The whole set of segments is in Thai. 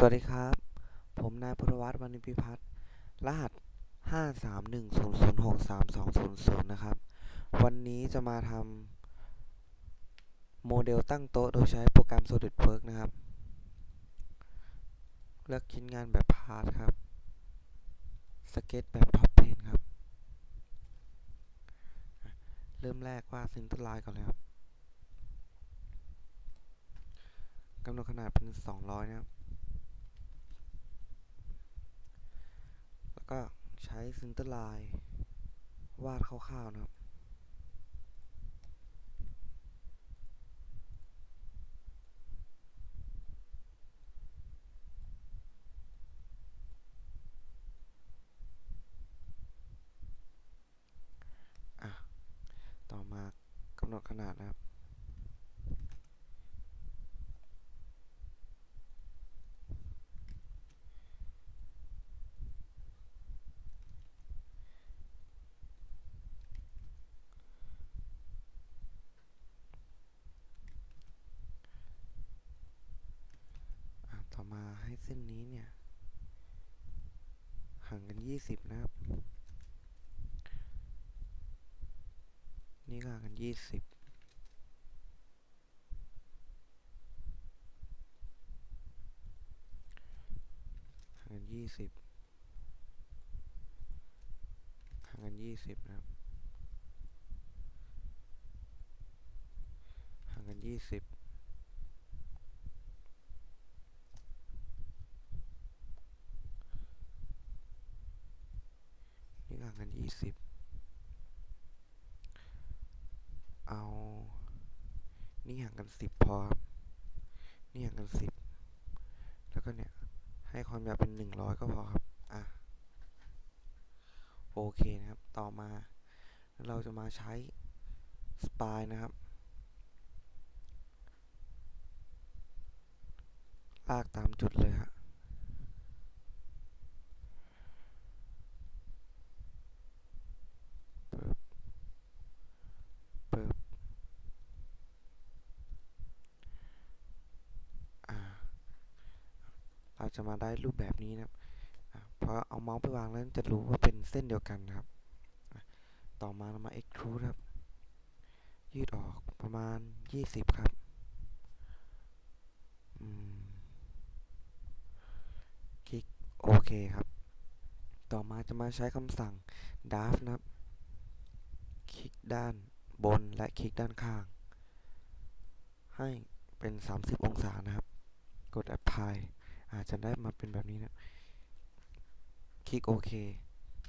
สวัสดีครับ ผมนายพุทธวัฒน์วรรณิพิพัฒน์ รหัส 531006320นะครับ วันนี้จะมาทำโมเดลตั้งโต๊ะโดยใช้โปรแกรม SolidWorks นะครับ เลือกชิ้นงานแบบพาร์ทครับ สเก็ตแบบท็อปเพนครับ เริ่มแรกวาดซินเตอร์ไลน์ก่อนเลยครับกำหนดขนาดเป็น 200 นะครับ แล้ว ก็ใช้ซินเตอร์ไลน์วาดคร่าวๆนะครับอะต่อมากำหนดขนาดนะครับ อะ ต่อมาให้เส้นนี้เนี่ย ห่างกัน 20 นะครับ นี่ก็ห่างกัน 20ห่างกัน20ห่างกัน20นะครับ ห่างกัน20นี่ ก็ห่างกัน20เอา นี่ห่างกัน10พอครับนี่ห่างกัน10แล้วก็เนี่ยให้ความยาวเป็น100ก็พอครับ อะ โอเคนะครับ ต่อมาเราจะมาใช้สปายนะครับ ลากตามจุดเลยฮะ ปึ๊บ ปึ๊บ อ่า เรา จะมาได้รูปแบบนี้นะครับพอเอาเมาส์ไปวางแล้วจะรู้ว่าเป็นเส้นเดียวกันนะครับ ต่อมาเรามา extrude ครับ ยืดออกประมาณ 20 ครับคลิกโอเคครับ ต่อมาจะมาใช้คำสั่ง draft นะครับ คลิกด้านบนและคลิกด้านข้าง ให้เป็น 30 องศานะครับ กด apply อาจจะได้มาเป็นแบบนี้นะคลิกโอเค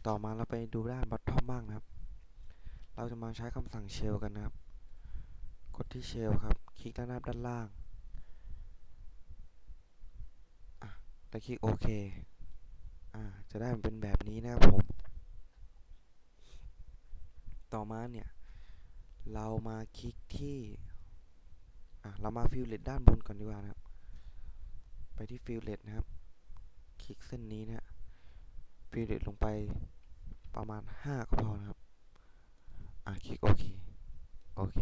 ต่อมาเราไปดูด้าน bottom บ้างนะครับ เราจะมาใช้คำสั่ง shell กันนะครับ กดที่ shell ครับ คลิกด้านหน้าด้านล่างอะแล้วคลิกโอเคอ่าจะได้มันเป็นแบบนี้นะครับผม ต่อมาเนี่ย เรามาคลิกที่อะเรามาฟิลเลตด้านบนก่อนดีกว่านะครับ ไปที่ฟิลเลตนะครับ คลิกเส้นนี้นะฟิลเลตลงไปประมาณ 5 ก็พอนะครับ อะคลิกโอเค โอเค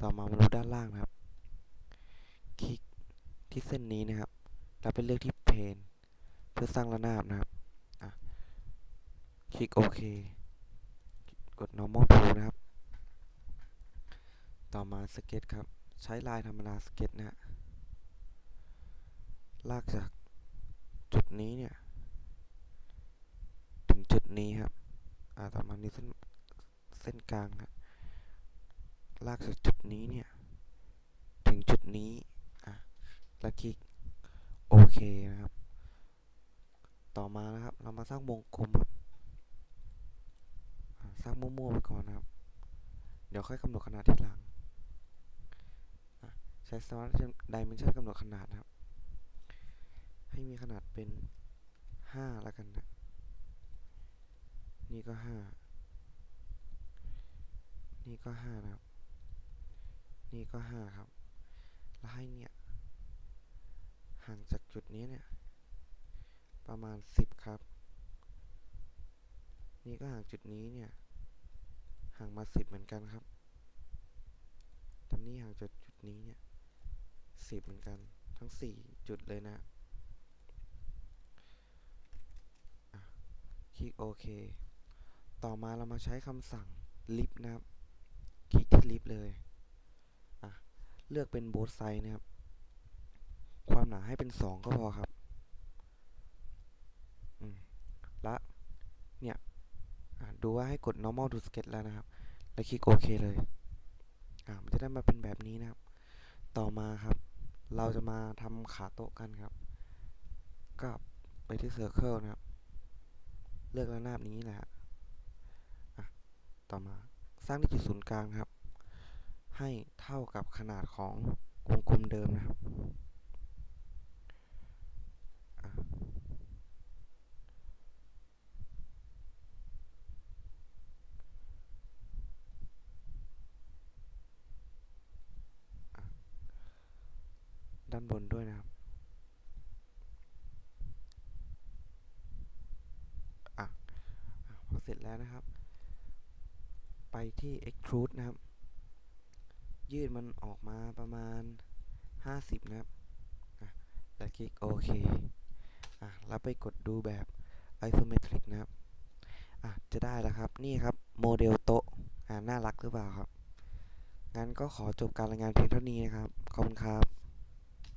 ต่อมามาดูด้านล่างนะครับ คลิกที่เส้นนี้นะครับ แล้วไปเลือกที่เพนเพื่อสร้างระนาบนะครับ อะ คลิกโอเค กด normal tool นะครับ ต่อมาสเก็ตครับ ใช้ลายธรรมดาสเก็ตนะฮะ ลากจากจุดนี้เนี่ย ถึงจุดนี้ครับ อ่า ต่อมานี้เส้นเส้นกลางครับลากจากจุดนี้เนี่ย ถึงจุดนี้ อะ แล้วคลิกโอเคนะครับ ต่อมานะครับ เรามาสร้างวงกลมครับสร้างมั่วๆไปก่อนนะครับ เดี๋ยวค่อยกำหนดขนาดทีหลัง ใช้ smart dimension กำหนดขนาดนะครับ ให้มีขนาดเป็น5แล้วกันนะ นี่ก็5นี่ก็5นะครับ นี่ก็5ครับ แล้วให้เนี่ย ห่างจากจุดนี้เนี่ย ประมาณ10ครับ นี่ก็ห่างจุดนี้เนี่ย ห่างมา10เหมือนกันครับตอนนี้ห่างจากจุดนี้เนี่ย10เหมือนกันทั้ง4จุดเลยนะ คลิกโอเคต่อมาเรามาใช้คำสั่ง lift นะครับ คลิกที่ lift เลยอะเลือกเป็น both size นะครับ ความหนาให้เป็น 2 ก็พอครับอืมและเนี่ยอะดูว่าให้กด normal to sketch แล้วนะครับ แล้วคลิกโอเคเลยอะมันจะได้มาเป็นแบบนี้นะครับ ต่อมาครับ เราจะมาทำขาโต๊ะกันครับก็ไปที่ circle นะครับ เลือกระนาบนี้แหละฮะต่อมาสร้างที่จุดศูนย์กลางครับ ให้เท่ากับขนาดของวงกลมเดิมนะครับด้านบนด้วยนะครับ อะอะพอ เสร็จแล้วนะครับ ไปที่ extrude นะครับ ยืดมันออกมาประมาณ 50 นะครับแล้วคลิกโอเคอะแล้วไปกดดูแบบ isometric นะครับอะจะได้แล้วครับ นี่ครับโมเดลโต๊ะอ่าน่ารักหรือเปล่าครับ งั้นก็ขอจบการรายงานเพียงเท่านี้นะครับ ขอบคุณครับ